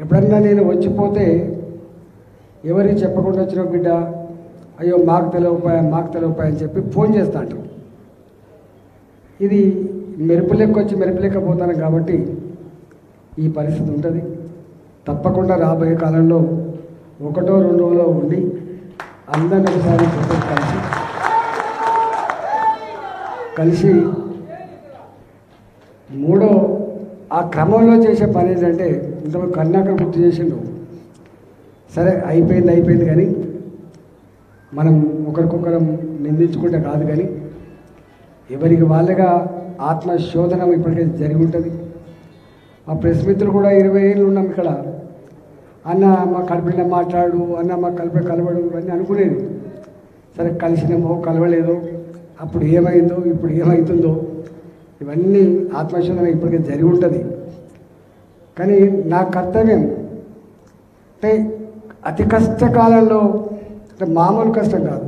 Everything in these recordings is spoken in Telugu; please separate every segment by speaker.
Speaker 1: ఎప్పుడన్నా నేను వచ్చిపోతే ఎవరికి చెప్పకుండా వచ్చిన బిడ్డ? అయ్యో మాకు తెలియకపోయా మాకు తెలియకపోయా అని చెప్పి ఫోన్ చేస్తా అంటారు. ఇది మెరుపు లెక్క వచ్చి మెరుపు లెక్క కాబట్టి ఈ పరిస్థితి ఉంటుంది. తప్పకుండా రాబోయే కాలంలో ఒకటో రెండోలో ఉండి అందరిని ఒకసారి కలిసి కలిసి మూడో ఆ క్రమంలో చేసే పని ఏంటంటే ఇంతవరకు కర్ణాకర్ గుర్తు చేసిండు. సరే అయిపోయింది అయిపోయింది కానీ మనం ఒకరికొకరం నిందించుకుంటే కాదు కానీ ఎవరికి వాళ్ళగా ఆత్మశోధనం ఇప్పటికైతే జరిగి ఉంటుంది. మా ప్రెస్ మిత్రులు కూడా ఇరవై ఏళ్ళు ఉన్నాం ఇక్కడ. అన్న మా కడిపిన మాట్లాడు అన్న మా కలిపి కలవడు అని అనుకునేది సరే కలిసినామో కలవలేదో అప్పుడు ఏమైందో ఇప్పుడు ఏమవుతుందో ఇవన్నీ ఆత్మశోధన ఇప్పటికే జరిగి ఉంటుంది. కానీ నా కర్తవ్యం అంటే అతి కష్టకాలంలో అంటే మామూలు కష్టం కాదు.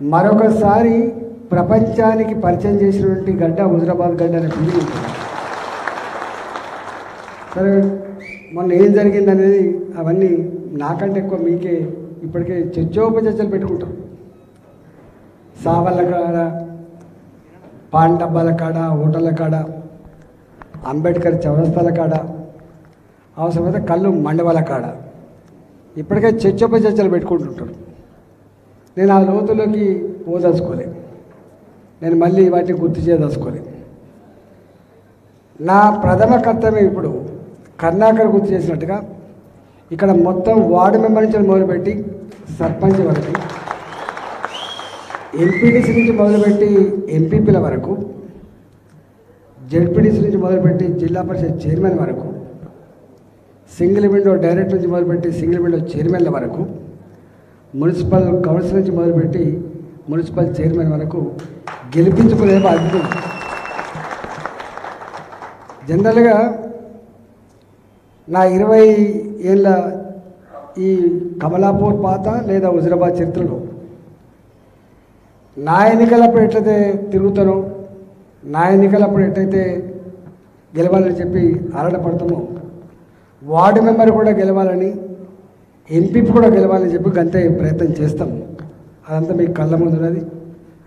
Speaker 1: మరొకసారి ప్రపంచానికి పరిచయం చేసినటువంటి గడ్డ హుజరాబాద్ గడ్డ అనే ఫీలింగ్ సరే మొన్న ఏం జరిగింది అనేది అవన్నీ నాకంటే ఎక్కువ మీకే ఇప్పటికే చర్చోపచర్చలు పెట్టుకుంటారు సావల్ల కాడ పాన్ డబ్బాల కాడ హోటళ్ళ కాడ అంబేద్కర్ చౌరస్తాల కాడ అవసరమైతే కళ్ళు మండవాల కాడ. ఇప్పటికే చర్చపై చర్చలు పెట్టుకుంటుంటారు నేను ఆ లోతులోకి పోదలుచుకోలే. నేను మళ్ళీ వాటిని గుర్తు చేయదలుచుకోలే. నా ప్రథమ కర్తవ్యం ఇప్పుడు కర్ణాకర్ గుర్తు చేసినట్టుగా ఇక్కడ మొత్తం వార్డు మెంబర్ నుంచి మొదలుపెట్టి సర్పంచ్ వరకు ఎంపీటీసీ నుంచి మొదలుపెట్టి ఎంపీపీల వరకు జెడ్పీటీసీ నుంచి మొదలుపెట్టి జిల్లా పరిషత్ చైర్మన్ వరకు సింగిల్ విండో డైరెక్టర్ నుంచి మొదలుపెట్టి సింగిల్ విండో చైర్మన్ల వరకు మున్సిపల్ కౌన్సిల్ నుంచి మొదలుపెట్టి మున్సిపల్ చైర్మన్ వరకు గెలిపించుకునే బాధ్యత జనరల్గా నా ఇరవై ఏళ్ళ ఈ కమలాపూర్ పాత లేదా హుజరాబాద్ చరిత్రలో నా ఎన్నికలప్పుడు ఎట్లయితే తిరుగుతానో నా ఎన్నికలప్పుడు ఎట్లయితే గెలవాలని చెప్పి ఆరాటపడతామో వార్డు మెంబర్ కూడా గెలవాలని ఎంపీ కూడా గెలవాలని చెప్పి గంతే ప్రయత్నం చేస్తాం. అదంతా మీకు కళ్ళ ముందు ఉన్నది.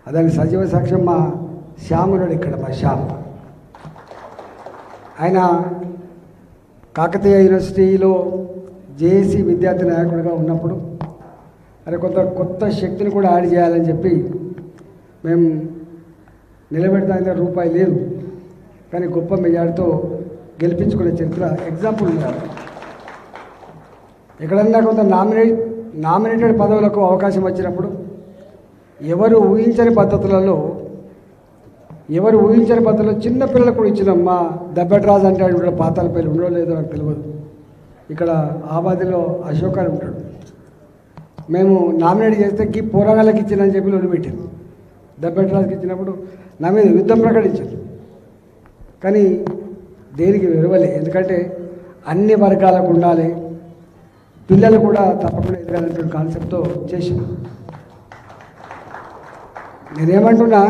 Speaker 1: అదానికి సజీవ సాక్ష్యం మా శ్యామునుడు ఇక్కడ మా శ్యామ్. ఆయన కాకతీయ యూనివర్సిటీలో జేఏసీ విద్యార్థి నాయకుడిగా ఉన్నప్పుడు మరి కొంత కొత్త శక్తిని కూడా యాడ్ చేయాలని చెప్పి మేము నిలబెడతానికి రూపాయి లేదు. కానీ గొప్ప మెజార్టీతో గెలిపించుకునే చరిత్ర ఎగ్జాంపుల్ ఉన్నారు ఎక్కడన్నా కొంత నామినేట్ నామినేటెడ్ పదవులకు అవకాశం వచ్చినప్పుడు ఎవరు ఊహించని పద్ధతులలో ఎవరు ఊహించని పద్ధతిలో చిన్న పిల్లలకు కూడా ఇచ్చినాం మా దెబ్బట్రాజు అంటే ఆయన పాతాల పేరు ఉండో లేదో నాకు తెలియదు ఇక్కడ ఆబాదిలో అశోక్ అని ఉంటాడు. మేము నామినేట్ చేస్తే గీ పోరాగాళ్ళకి ఇచ్చిందని చెప్పి లొడి పెట్టింది దెబ్బట్రాజుకి ఇచ్చినప్పుడు నా మీద యుద్ధం ప్రకటించారు. కానీ దేనికి విలువలే? ఎందుకంటే అన్ని వర్గాలకు ఉండాలి. పిల్లలు కూడా తప్పకుండా ఎదగాలనేటువంటి కాన్సెప్ట్తో చేసాం నేనేమంటున్నా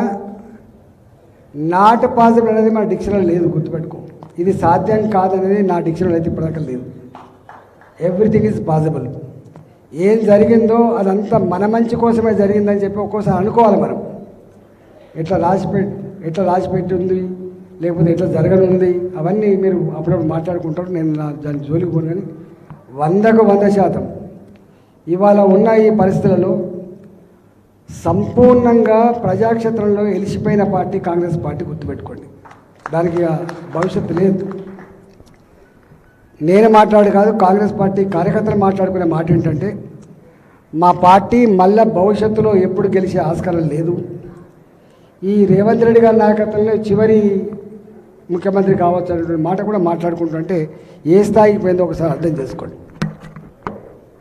Speaker 1: నాట్ పాసిబుల్ అనేది మా డిక్షనరీ లేదు గుర్తుపెట్టుకో. ఇది సాధ్యం కాదనేది నా డిక్షనరీ అయితే ఇప్పటిదాకా లేదు. ఎవ్రీథింగ్ ఈజ్ పాసిబుల్ ఏం జరిగిందో అదంతా మన మంచి కోసమే జరిగిందని చెప్పి ఒక్కోసారి అనుకోవాలి మనం. ఎట్లా రాసి ఎట్లా రాసిపెట్టి ఉంది లేకపోతే ఎట్లా జరగనుంది అవన్నీ మీరు అప్పుడప్పుడు మాట్లాడుకుంటారు. నేను నా దాని జోలికి పోను కానీ వందకు వంద శాతం ఇవాళ ఉన్న ఈ పరిస్థితులలో సంపూర్ణంగా ప్రజాక్షేత్రంలో ఎలిసిపోయిన పార్టీ కాంగ్రెస్ పార్టీ గుర్తుపెట్టుకోండి. దానికి భవిష్యత్తు లేదు. నేను మాట్లాడు కాదు కాంగ్రెస్ పార్టీ కార్యకర్తలు మాట్లాడుకునే మాట ఏంటంటే మా పార్టీ మళ్ళా భవిష్యత్తులో ఎప్పుడు గెలిచే ఆస్కారం లేదు. ఈ రేవంత్ రెడ్డి గారి నాయకత్వంలో చివరి ముఖ్యమంత్రి కావచ్చు అనేటువంటి మాట కూడా మాట్లాడుకుంటుంటే ఏ స్థాయికి పోయిందో ఒకసారి అర్థం చేసుకోండి.